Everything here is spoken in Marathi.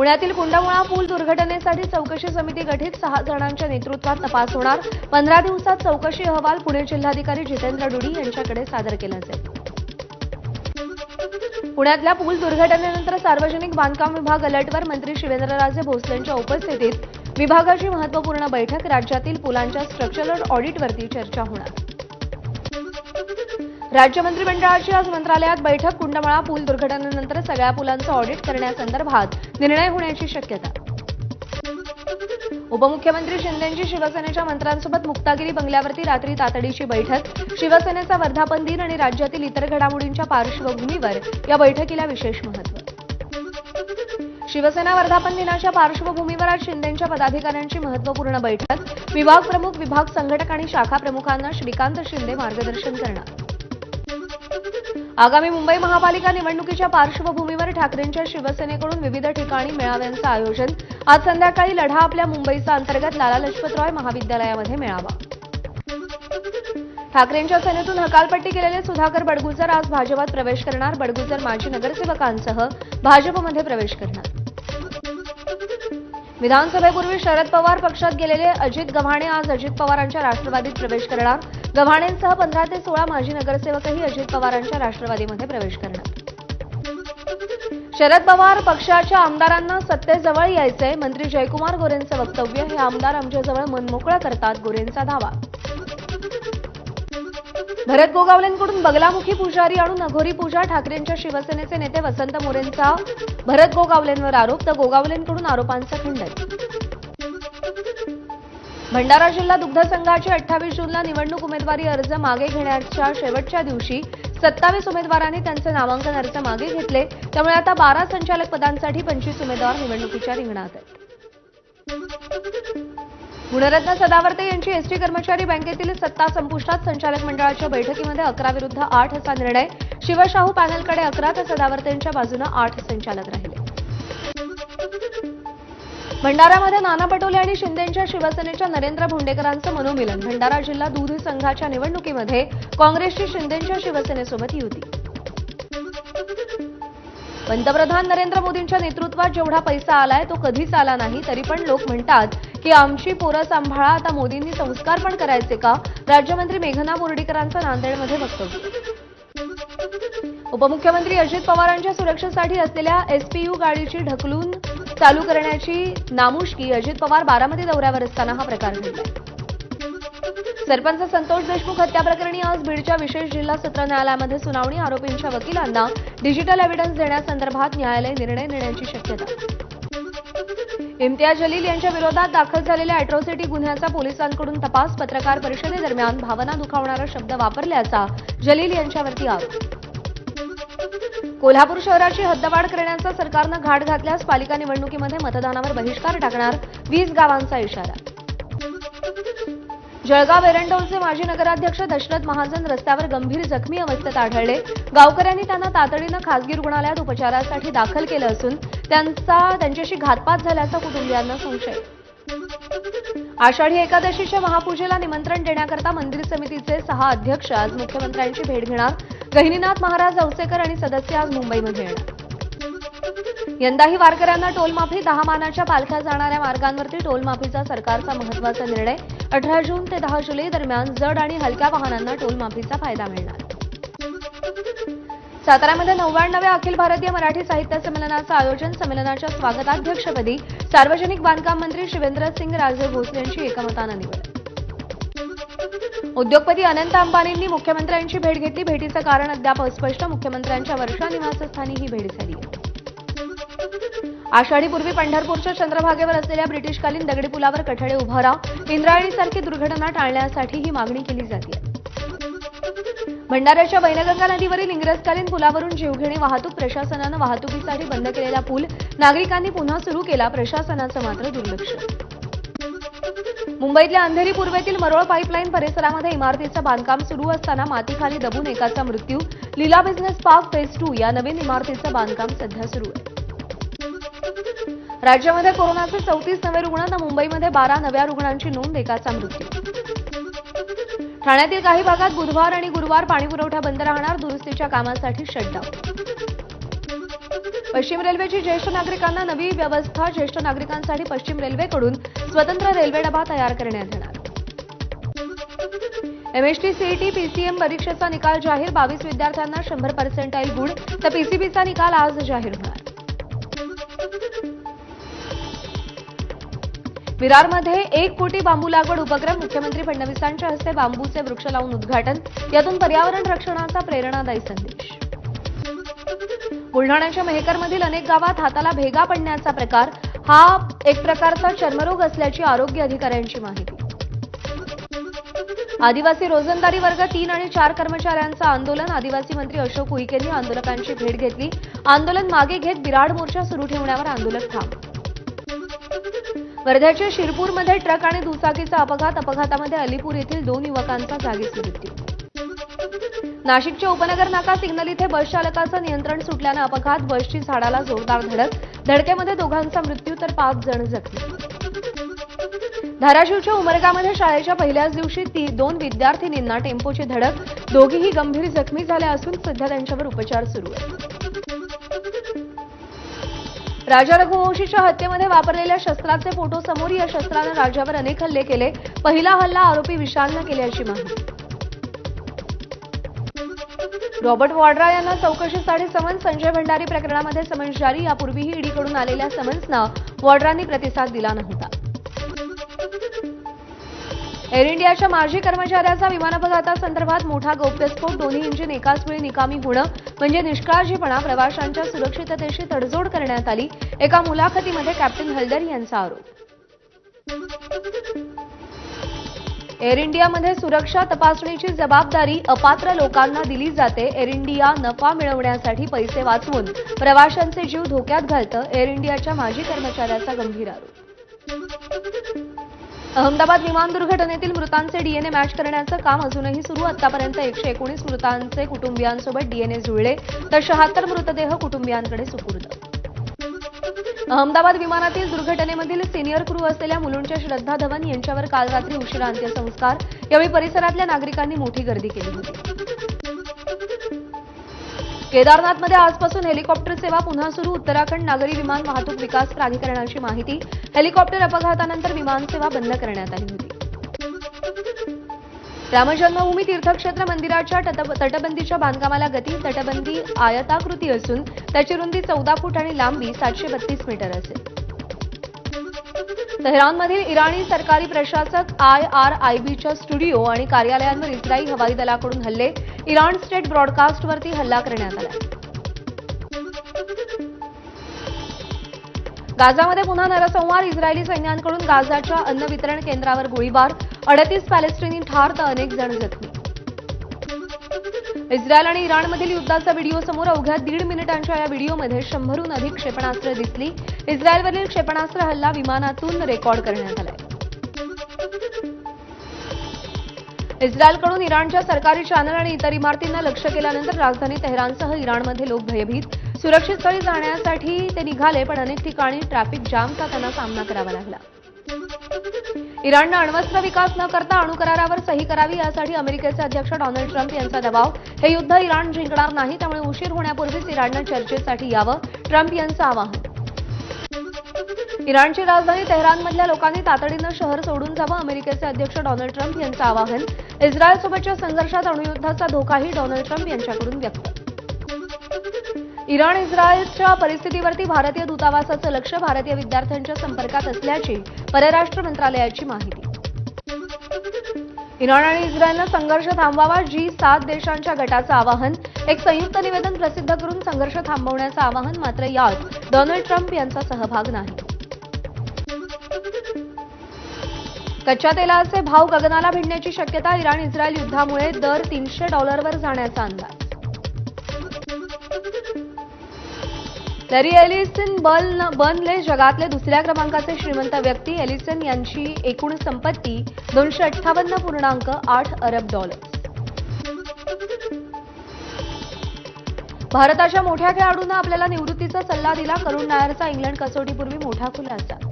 पुण्यातील कुंडमुळा पूल दुर्घटनेसाठी चौकशी समिती गठीत सहा जणांच्या नेतृत्वात तपास होणार. पंधरा दिवसात चौकशी अहवाल पुणे जिल्हाधिकारी जितेंद्र डुडी यांच्याकडे सादर केला जाईल पुण्यातल्या पूल दुर्घटनेनंतर सार्वजनिक बांधकाम विभाग अलर्टवर मंत्री शिवेंद्रराजे भोसलेंच्या उपस्थितीत. विभागाची महत्त्वपूर्ण बैठक राज्यातील पुलांच्या स्ट्रक्चरल ऑडिटवरती चर्चा होणार. राज्य मंत्रिमंडळाची आज मंत्रालयात बैठक कुंडमाळा पूल दुर्घटनेनंतर सगळ्या पुलांचं ऑडिट करण्यासंदर्भात निर्णय होण्याची शक्यता. उपमुख्यमंत्री शिंदेंची शिवसेनेच्या मंत्र्यांसोबत मुक्तागिरी बंगल्यावरती रात्री तातडीची बैठक शिवसेनेचा वर्धापन दिन आणि राज्यातील इतर घडामोडींच्या पार्श्वभूमीवर या बैठकीला विशेष महत्त्व शिवसेना वर्धापन दिनाच्या पार्श्वभूमीवर आज शिंदेंच्या पदाधिकाऱ्यांची महत्त्वपूर्ण बैठक विभाग प्रमुख विभाग संघटक आणि शाखा प्रमुखांना श्रीकांत शिंदे मार्गदर्शन करणार. आगामी मुंबई महापालिका निवडणुकीच्या पार्श्वभूमीवर ठाकरेंच्या शिवसेनेकडून विविध ठिकाणी मेळाव्यांचं आयोजन. आज संध्याकाळी लढा आपल्या मुंबईचा अंतर्गत लाला लजपतराय महाविद्यालयामध्ये मेळावा. ठाकरेंच्या सेनेतून हकालपट्टी केलेले सुधाकर बडगुजर आज भाजपात प्रवेश करणार. बडगुजर माजी नगरसेवकांसह भाजपमध्ये प्रवेश करणार. विधानसभेपूर्वी शरद पवार पक्षात गेलेले अजित गव्हाणे आज अजित पवारांच्या राष्ट्रवादीत प्रवेश करणार. गव्हाणेंसह पंधरा ते सोळा माजी नगरसेवकही अजित पवारांच्या राष्ट्रवादीमध्ये प्रवेश करणार. शरद पवार पक्षाच्या आमदारांना सत्तेजवळ यायचंय मंत्री जयकुमार गोरेंचं वक्तव्य हे आमदार आमच्याजवळ मनमोकळं करतात गोरेंचा दावा भरत गोगावलेंकडून बगलामुखी पुजारी आणून अघोरी पूजा ठाकरेंच्या शिवसेनेचे नेते वसंत मोरेंचा भरत गोगावलेंवर आरोप तर गोगावलेंकडून आरोपांचं खंडन. भंडारा जिल्हा दुग्ध संघाची अठ्ठावीस जूनला निवडणूक उमेदवारी अर्ज मागे घेण्याच्या शेवटच्या दिवशी सत्तावीस उमेदवारांनी त्यांचे नामांकन अर्ज मागे घेतले. त्यामुळे आता बारा संचालक पदांसाठी पंचवीस उमेदवार निवडणुकीच्या रिंगणात आहेत. गुणरत्न सदावर्ते यांची एसटी कर्मचारी बँकेतील सत्ता संपुष्टात संचालक मंडळाच्या बैठकीमध्ये अकरा विरुद्ध आठ असा निर्णय. शिवशाहू पॅनलकडे अकरा तर सदावर्तेंच्या बाजूनं आठ संचालक राहिले. भंडाऱ्यामध्ये नाना पटोले आणि शिंदेच्या शिवसेनेच्या नरेंद्र भोंडेकरांचं मनोमिलन. भंडारा जिल्हा दूध संघाच्या निवडणुकीमध्ये काँग्रेसची शिंदेच्या शिवसेनेसोबत युती. पंतप्रधान नरेंद्र मोदींच्या नेतृत्वात जेवढा पैसा आलाय तो कधीच आला नाही तरी पण लोक म्हणतात की आमची पोरं सांभाळा आता मोदींनी संस्कार पण करायचे का? राज्यमंत्री मेघना बोर्डीकरांचं नांदेडमध्ये वक्तव्य. उपमुख्यमंत्री अजित पवारांच्या सुरक्षेसाठी असलेल्या एसपीयू गाडीची ढकलून चालू करण्याची नामुष्की अजित पवार बारामती दौऱ्यावर असताना हा प्रकार घडला. सरपंच संतोष देशमुख हत्याप्रकरणी आज बीडच्या विशेष जिल्हा सत्र न्यायालयामध्ये सुनावणी आरोपींच्या वकिलांना डिजिटल एव्हिडन्स देण्यासंदर्भात न्यायालय निर्णय देण्याची शक्यता. इम्तियाज जलील यांच्या विरोधात दाखल झालेल्या अॅट्रॉसिटी गुन्ह्याचा पोलिसांकडून तपास पत्रकार परिषदेदरम्यान भावना दुखावणारा शब्द वापरल्याचा जलील यांच्यावरती आरोप. कोल्हापूर शहराची हद्दवाढ करण्याचा सरकारनं घाट घातल्यास पालिका निवडणुकीमध्ये मतदानावर बहिष्कार टाकणार वीस गावांचा इशारा. जळगाव एरंडोलचे माजी नगराध्यक्ष दशरथ महाजन रस्त्यावर गंभीर जखमी अवस्थेत आढळले. गावकऱ्यांनी त्यांना तातडीनं खासगी रुग्णालयात उपचारासाठी दाखल केलं असून त्यांचा त्यांच्याशी घातपात झाल्याचा कुटुंबियांना संशय. आषाढी एकादशीच्या महापूजेला निमंत्रण देण्याकरता मंदिर समितीचे सहा अध्यक्ष आज मुख्यमंत्र्यांची भेट घेणार. गहिनीनाथ महाराज औसेकर आणि सदस्य आज मुंबईमध्ये येणार. यंदाही वारकऱ्यांना टोलमाफी दहा मानाच्या पालख्या जाणाऱ्या मार्गांवरती टोलमाफीचा सरकारचा महत्त्वाचा निर्णय. अठरा जून ते दहा जुलै दरम्यान जड आणि हलक्या वाहनांना टोलमाफीचा फायदा मिळणार. साताऱ्यामध्ये नव्याण्णव्या अखिल भारतीय मराठी साहित्य संमेलनाचं आयोजन संमेलनाच्या स्वागताध्यक्षपदी सार्वजनिक बांधकाम मंत्री शिवेंद्रसिंग राजे भोसले यांची एकमतानं निवड. उद्योगपती अनंत अंबानींनी मुख्यमंत्र्यांची भेट घेतली. भेटीचं कारण अद्याप अस्पष्ट. मुख्यमंत्र्यांच्या वर्षा निवासस्थानी ही भेट झाली. आषाढीपूर्वी पंढरपूरच्या चंद्रभागेवर असलेल्या ब्रिटिशकालीन दगडी पुलावर कठडे उभारा इंद्रायणीसारखी दुर्घटना टाळण्यासाठी ही मागणी केली जाते. भंडाऱ्याच्या वैनगंगा नदीवरील इंग्रजकालीन पुलावरून जीवघेणी वाहतूक प्रशासनानं वाहतुकीसाठी बंद केलेला पूल. नागरिकांनी पुन्हा सुरू केला. प्रशासनाचं मात्र दुर्लक्ष. मुंबईतल्या अंधेरी पूर्वेतील मरोळ पाईपलाईन परिसरामध्ये इमारतीचं बांधकाम सुरू असताना मातीखाली दबून एकाचा मृत्यू. Leela business park phase two या नवीन इमारतीचं बांधकाम सध्या सुरू आहे. राज्यामध्ये कोरोनाचे चौतीस नवे रुग्ण तर मुंबईमध्ये बारा नव्या रुग्णांची नोंद एकाचा मृत्यू. ठाण्यातील काही भागात बुधवार आणि गुरुवार पाणीपुरवठा बंद राहणार दुरुस्तीच्या कामासाठी शटडाऊन पश्चिम रेल्वेची ज्येष्ठ नागरिकांना नवी व्यवस्था ज्येष्ठ नागरिकांसाठी पश्चिम रेल्वेकडून स्वतंत्र रेल्वे डबा तयार करण्यात येणार. एमएसटी सीईटी पीसीएम परीक्षेचा निकाल जाहीर बावीस विद्यार्थ्यांना शंभर पर्सेंटाईल गुण तर पीसीबीचा निकाल आज जाहीर होणार. विरारमध्ये एक कोटी बांबू लागवड उपक्रम मुख्यमंत्री फडणवीसांच्या हस्ते बांबूचे वृक्ष लावून उद्घाटन यातून पर्यावरण रक्षणाचा प्रेरणादायी संदेश. बुलढाण्याच्या मेहकरमधील अनेक गावात हाताला भेगा पडण्याचा प्रकार हा एक प्रकारचा चर्मरोग असल्याची आरोग्य अधिकाऱ्यांची माहिती. आदिवासी रोजंदारी वर्ग तीन आणि चार कर्मचाऱ्यांचं आंदोलन आदिवासी मंत्री अशोक उईकेंनी आंदोलकांची भेट घेतली. आंदोलन मागे घेत बिराड मोर्चा सुरू ठेवण्यावर आंदोलक ठाम. वर्ध्याच्या शिरपूरमध्ये ट्रक आणि दुचाकीचा अपघात अपघातामध्ये अलीपूर येथील दोन युवकांचा जागीच मृत्यू. नाशिकच्या उपनगर नाका सिग्नल इथे बस चालकाचं नियंत्रण सुटल्यानं अपघात बसची झाडाला जोरदार धडक धडकेमध्ये दोघांचा मृत्यू तर पाच जण जखमी. धाराशिवच्या उमरगामध्ये शाळेच्या पहिल्याच दिवशी ती दोन विद्यार्थिनींना टेम्पोची धडक दोघीही गंभीर जखमी झाल्या असून सध्या त्यांच्यावर उपचार सुरू आहेत. राजा रघुवंशीच्या हत्येमध्ये वापरलेल्या शस्त्राचे फोटो समोर या शस्त्रानं राजावर अनेक हल्ले केले. पहिला हल्ला आरोपी विशालनं केल्याची माहिती. रॉबर्ट वॉड्रा यांना चौकशीसाठी समन्स संजय भंडारी प्रकरणामध्ये समन्स जारी. यापूर्वीही ईडीकडून आलेल्या समन्सना वॉड्रांनी प्रतिसाद दिला नव्हता. एअर इंडियाच्या माजी कर्मचाऱ्याचा विमान अपघातासंदर्भात मोठा गौप्यस्फोट. दोन्ही इंजिन एकाच वेळी निकामी होणं म्हणजे निष्काळजीपणा प्रवाशांच्या सुरक्षिततेशी तडजोड करण्यात आली. एका मुलाखतीमध्ये कॅप्टन हल्दर यांचा आरोप. एअर इंडियामध्ये सुरक्षा तपासणीची जबाबदारी अपात्र लोकांना दिली जाते. एअर इंडिया नफा मिळवण्यासाठी पैसे वाचवून प्रवाशांचे जीव धोक्यात घालतं. एअर इंडियाच्या माजी कर्मचाऱ्याचा गंभीर आरोप. अहमदाबाद विमान दुर्घटनेतील मृतांचे डीएनए मॅच करण्याचं काम अजूनही सुरू. आतापर्यंत एकशे एकोणीस मृतांचे कुटुंबियांसोबत डीएनए जुळले तर शहात्तर मृतदेह कुटुंबियांकडे सुपूर्द. अहमदाबाद विमानातील दुर्घटनेमधील सिनियर क्रू असलेल्या मुलुंडच्या श्रद्धा धवन यांच्यावर काल रात्री उशिरा अंत्यसंस्कार. यावेळी परिसरातल्या नागरिकांनी मोठी गर्दी केली होती. केदारनाथमध्ये आजपासून हेलिकॉप्टर सेवा पुन्हा सुरू. उत्तराखंड नागरी विमान वाहतूक विकास प्राधिकरणाची माहिती. हेलिकॉप्टर अपघातानंतर विमानसेवा बंद करण्यात आली होती. रामजन्मभूमी तीर्थक्षेत्र मंदिराच्या तट- तटबंदीच्या बांधकामाला गती तटबंदी आयताकृती असून त्याची रुंदी चौदा फूट आणि लांबी सातशे बत्तीस मीटर असेल. तेहरानमधील इराणी सरकारी प्रशासक आय आर आय बीच्या स्टुडिओ आणि कार्यालयांवर इस्रायल हवाई दलाकडून हल्ले इराण स्टेट ब्रॉडकास्टवरती हल्ला करण्यात आला. गाझामध्ये पुन्हा नरसंहार इस्रायली सैन्यांकडून गाझाच्या अन्न वितरण केंद्रावर गोळीबार अडतीस पॅलेस्टिनी ठार तर अनेक जण जखमी. इस्रायल आणि इराणमधील युद्धाचा व्हिडिओ समोर अवघ्या दीड मिनिटांच्या या व्हिडिओमध्ये शंभरहून अधिक क्षेपणास्त्र दिसली. इस्रायलवरील क्षेपणास्त्र हल्ला विमानातून रेकॉर्ड करण्यात आलाय. इस्रायलकडून इराणच्या सरकारी चॅनल आणि इतर इमारतींना लक्ष केल्यानंतर राजधानी तेहरानसह इराणमध्ये लोक भयभीत. सुरक्षित स्थळी जाण्यासाठी ते निघाले पण अनेक ठिकाणी ट्रॅफिक जामचा त्यांना सामना करावा लागला. इराणनं अण्वस्त्र विकास न करता अणुकरारावर सही करावी यासाठी अमेरिकेचे अध्यक्ष डोनाल्ड ट्रम्प यांचा दबाव. हे युद्ध इराण जिंकणार नाही त्यामुळे उशीर होण्यापूर्वीच इराणनं चर्चेसाठी यावं ट्रम्प यांचं आवाहन. इराणची राजधानी तेहरानमधल्या लोकांनी तातडीनं शहर सोडून जावं अमेरिकेचे अध्यक्ष डोनाल्ड ट्रम्प यांचं आवाहन. इस्रायलसोबतच्या संघर्षात अणुयुद्धाचा धोकाही डोनाल्ड ट्रम्प यांच्याकडून व्यक्त. इराण इस्रायलच्या परिस्थितीवरती भारतीय दूतावासाचं लक्ष भारतीय विद्यार्थ्यांच्या संपर्कात असल्याची परराष्ट्र मंत्रालयाची माहिती. इराण आणि इस्रायलनं संघर्ष थांबवावा जी सात देशांच्या गटाचं आवाहन एक संयुक्त निवेदन प्रसिद्ध करून संघर्ष थांबवण्याचं आवाहन मात्र यात डोनाल्ड ट्रम्प यांचा सहभाग नाही. कच्च्या तेलाचे भाव गगनाला भिडण्याची शक्यता इराण इस्रायल युद्धामुळे दर तीनशे डॉलरवर जाण्याचा अंदाज. तरी एलिसन बल बनले जगातले दुसऱ्या क्रमांकाचे श्रीमंत व्यक्ती. एलिसन यांची एकूण संपत्ती दोनशे अठ्ठावन्न पूर्णांक आठ अरब डॉलर्स भारताच्या मोठ्या खेळाडूंना आपल्याला निवृत्तीचा सल्ला दिला. करुण नायरचा इंग्लंड कसोटीपूर्वी मोठा खुलासा.